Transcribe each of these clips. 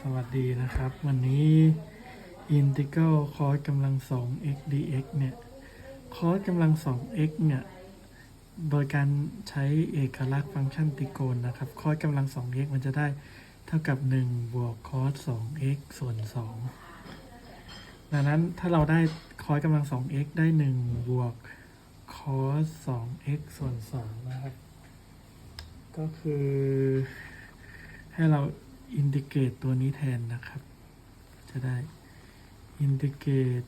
สวัสดีนะครับ วันนี้ integral cos กำลัง 2 x dx เนี่ย cos กำลัง 2 x เนี่ย โดยการใช้เอกลักษณ์ฟังก์ชันตริโกณนะครับ cos กำลัง 2 x มันจะได้เท่ากับ 1 บวก cos 2 x ส่วน 2 ดังนั้นถ้าเราได้ cos กำลัง 2 x ได้ 1 บวก cos 2 x ส่วน 2 นะครับ ก็คือให้เรา อินทิเกรตตัวนี้แทนนะครับ จะได้อินทิเกรต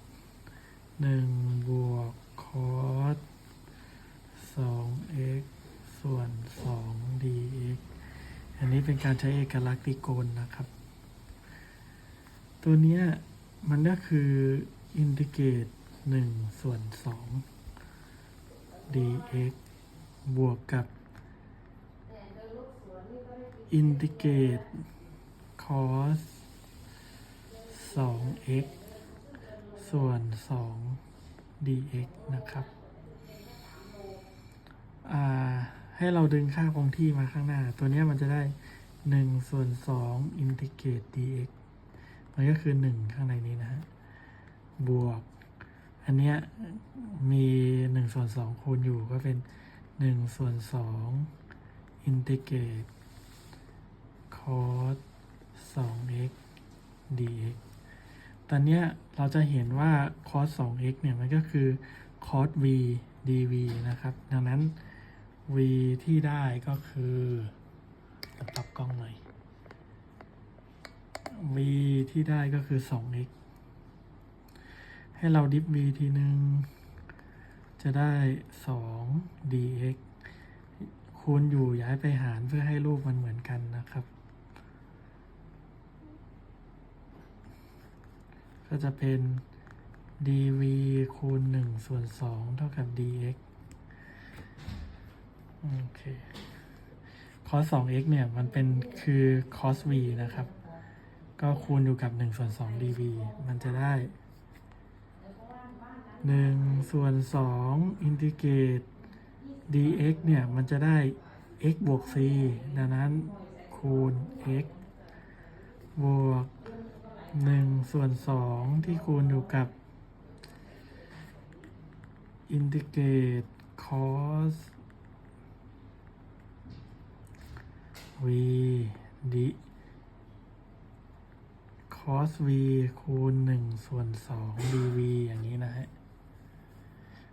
หนึ่งบวกคอสสอง x ส่วนสอง dx อันนี้เป็นการใช้เอกลักษณ์ตริโกณนะครับ ตัวนี้มันก็คืออินทิเกรตหนึ่งส่วนสอง dx บวกกับอินทิเกรต cos 2 x ส่วน 2 dx นะครับ ให้เราดึงค่าคงที่มาข้างหน้า ตัวนี้มันจะได้ 1 ส่วน2อินทิเกรต dx มันก็คือ 1 ข้างในนี้นะฮะ บวก อันเนี้ยมี 1 ส่วน 2 คูณอยู่ก็เป็น 1 ส่วน2อินทิเกรต cos 2x dx ตอนนี้เราจะเห็นว่า cos 2x เนี่ยมันก็คือ cos v dv นะครับ ดังนั้น v ที่ได้ก็คือปรับกล้องหน่อย v ที่ได้ก็คือ 2x ให้เราดิฟ v ทีหนึ่งจะได้ 2 dx คูณอยู่ย้ายไปหารเพื่อให้รูปมันเหมือนกันนะครับ ก็จะเป็น dv คูณ1ส่วน2เท่ากับ dx โอเค cos 2x เนี่ย มันเป็นคือ cos v นะครับ ก็คูณอยู่กับ 1 ส่วน 2 dv มันจะได้ 1 ส่วน 2 อินทิเกรต dx เนี่ย มันจะได้ x บวก c ดังนั้นคูณ x บวก 1ส่วน2ที่คูณอยู่กับอินทิเกรต cos v d cos v คูณ1ส่วน2 dv อย่างนี้นะฮะ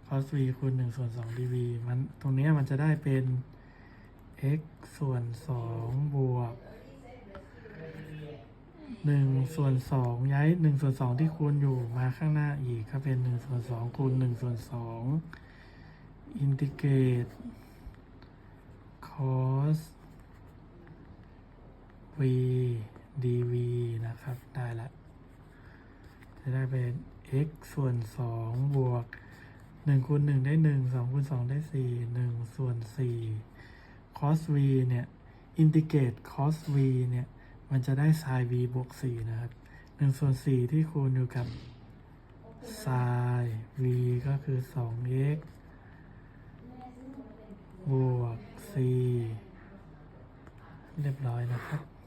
cos v คูณ1ส่วน2 dv มันตรงเนี้ยมันจะได้เป็น x ส่วน2บวก 1ส่วน2ย้าย1ส่วน2ที่คูณอยู่มาข้างหน้าอีกก็เป็น1ส่วน2คูณ1ส่วน2อินทิเกรต cos v dv นะครับ ได้ละ จะได้เป็น x ส่วน2บวก1คูณ1ได้1 2คูณ2ได้4 1ส่วน4 cos v เนี่ย อินทิเกรต cos v เนี่ย มันจะได้ sin v บวก4นะครับ1ส่วน4ที่คูณอยู่กับ sin v ก็คือ 2x บวก4เรียบร้อยนะครับ